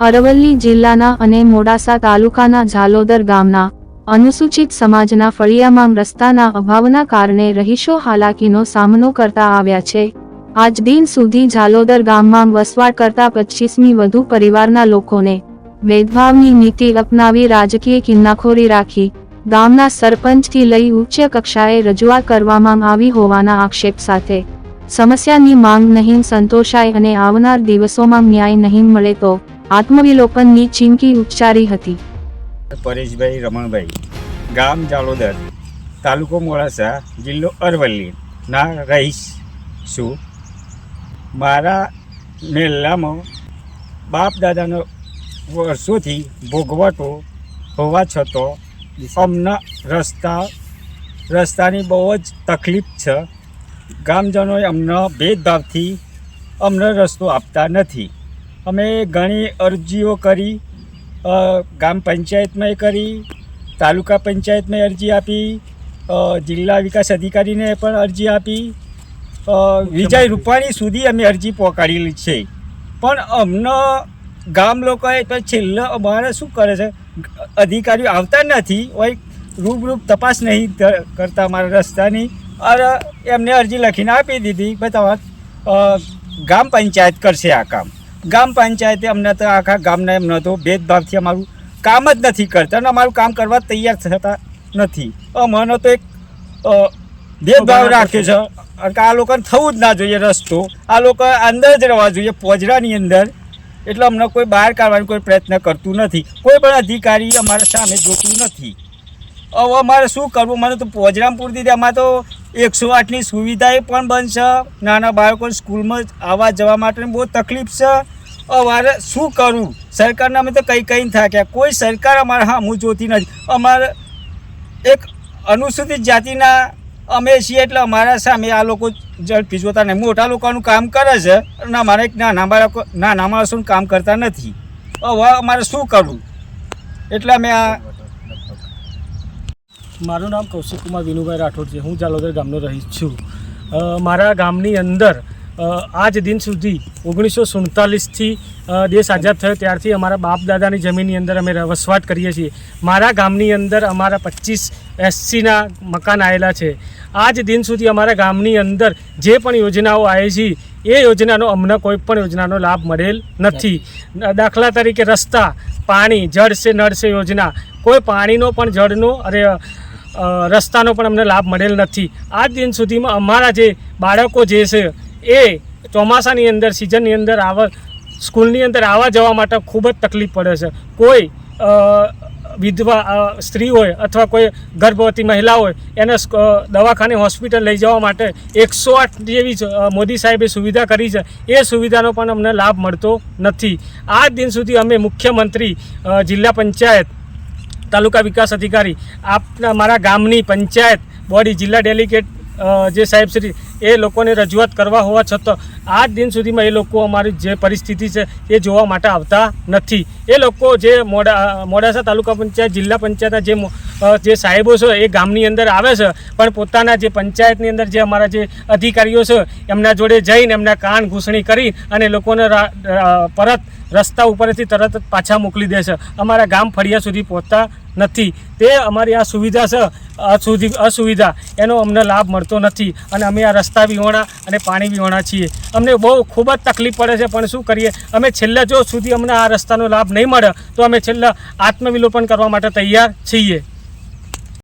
અરવલ્લી જિલ્લાના અને મોડાસા તાલુકાના ઝાલોદર ગામના અનુસૂચિત સમાજના ફળિયામાં રસ્તાના અભાવના કારણે રહીશો હાલાકીનો સામનો કરતા આવ્યા છે. આજ દિન સુધી ઝાલોદર ગામમાં વસવાટ કરતા પચીસમી વધુ પરિવારના લોકોને ભેદભાવની નીતિ અપનાવી રાજકીય કિન્નાખોરી રાખી ગામના સરપંચથી લઈ ઉચ્ચ કક્ષાએ રજૂઆત કરવામાં આવી હોવાના આક્ષેપ સાથે સમસ્યાની માંગ નહીં સંતોષાય અને આવનાર દિવસોમાં ન્યાય નહીં મળે તો આત્મવિલોપનની ચીમકી ઉચ્ચારી હતી. પરેશભાઈ રમણભાઈ, ગામ જાલોદર, તાલુકો મોડાસા, જિલ્લો અરવલ્લી. ના, રહીશ છું. મારા મેલ્લામાં બાપ દાદાનો વર્ષોથી ભોગવટો હોવા છતાં અમને રસ્તા, રસ્તાની બહુ જ તકલીફ છે. ગામજનોએ અમને ભેદભાવથી અમને રસ્તો આપતા નથી. અમે ઘણી અરજીઓ કરી ગામ પંચાયતમાં કરી તાલુકા પંચાયતમાં અરજી આપી જિલ્લા વિકાસ અધિકારીને પણ અરજી આપી. વિજય રૂપાણી સુધી અમે અરજી પહોંચાડેલી છે. પણ અમને ગામ લોકોએ તો છેલ્લે અમારે શું કરે છે? અધિકારીઓ આવતા નથી હોય રૂબરૂપ તપાસ નહીં કરતા અમારા રસ્તાની. અરે એમને અરજી લખીને આપી દીધી. બતાવા ગામ પંચાયત કરશે આ કામ. ગામ પંચાયતે અમને તો આખા ગામને એમ નહોતો ભેદભાવથી અમારું કામ જ નથી કરતા અને અમારું કામ કરવા તૈયાર થતા નથી. અમને તો એક ભેદભાવ રાખ્યો છે. કારણ કે આ લોકોને થવું જ ના જોઈએ રસ્તો. આ લોકો અંદર જ રહેવા જોઈએ પોજરાની અંદર. એટલે અમને કોઈ બહાર કાઢવાનો કોઈ પ્રયત્ન કરતું નથી. કોઈ પણ અધિકારી અમારા સામે જોતું નથી. હવે અમારે શું કરવું? મને તો પોજરામ પૂરતી અમારે તો એકસો આઠની સુવિધાએ પણ બનશે નાના બાળકોને સ્કૂલમાં આવવા જવા માટેની બહુ તકલીફ છે. અમારે શું કરવું સરકારને અમે તો કંઈ કંઈ થાક્યા. કોઈ સરકાર અમારે હા હું જોતી નથી. અમારે એક અનુસૂચિત જાતિના અમે છીએ એટલે અમારા સામે આ લોકો ઝડપી જોતા નહીં. મોટા લોકોનું કામ કરે છે અને અમારે એક નાના બાળકો નાના માણસોનું કામ કરતા નથી. હવે અમારે શું કરવું? એટલે અમે આ મારું નામ કૌશિક કુમાર વિનુભાઈ રાઠોડ છે. હું જાલોદર ગામનો રહીશ છું. મારા ગામની અંદર આજ દિન સુધી ઓગણીસો સુડતાલીસથી દેશ આઝાદ થયો. ત્યારથી અમારા બાપ દાદાની જમીનની અંદર અમે વસવાટ કરીએ છીએ. મારા ગામની અંદર અમારા પચીસ એસસીના મકાન આવેલા છે. આજ દિન સુધી અમારા ગામની અંદર જે પણ યોજનાઓ આવી છે, એ યોજનાનો અમને કોઈ પણ યોજનાનો લાભ મળેલ નથી. દાખલા તરીકે રસ્તા, પાણી, જળ સે, નળ સે યોજના, કોઈ પાણીનો પણ જળનો, અરે રસ્તાનો પણ અમને લાભ મળેલ નથી. આજ દિન સુધીમાં અમારા જે બાળકો જે છે, એ ચોમાસાની અંદર, સિઝનની અંદર આવા, સ્કૂલની અંદર આવવા જવા માટે ખૂબ જ તકલીફ પડે છે. કોઈ વિધવા સ્ત્રી હોય અથવા કોઈ ગર્ભવતી મહિલા હોય, એને દવાખાને, હોસ્પિટલ લઈ જવા માટે એકસો આઠ જેવી મોદી સાહેબે સુવિધા કરી છે. એ સુવિધાનો પણ અમને લાભ મળતો નથી. આ દિન સુધી અમે મુખ્યમંત્રી જિલ્લા પંચાયત તાલુકા વિકાસ અધિકારી આપના મારા ગામની પંચાયત બોડી જિલ્લા ડેલિગેટ જે સાહેબ શ્રી, એ લોકોને રજૂઆત કરવા હોવા છતાં, આજ દિન સુધીમાં એ લોકો અમારી જે પરિસ્થિતિ છે, એ જોવા માટે આવતા નથી. એ લોકો જે મોડા, મોડાસા તાલુકા પંચાયત, જિલ્લા પંચાયતના જે જે સાહેબો છે, એ ગામની અંદર આવે છે, પણ પોતાના જે પંચાયતની અંદર જે અમારા જે અધિકારીઓ છે, એમના જોડે જઈને એમના કાન ઘૂસણી કરી અને લોકોને પરત રસ્તા ઉપરથી તરત પાછા મોકલી દે છે. અમારા ગામ ફળિયા સુધી પહોંચતા નથી. તે અમારી આ સુવિધા છે અસુવિધા, એનો અમને લાભ મળતો નથી. અને અમે આ રસ્તા વિહોણા અને પાણી વિહોણા છીએ. અમને બહુ ખૂબ જ તકલીફ પડે છે, પણ શું કરીએ? અમે છેલ્લા જો સુધી અમને આ રસ્તાનો લાભ નહીં મળે તો અમે છેલ્લા આત્મવિલોપન કરવા માટે તૈયાર છીએ.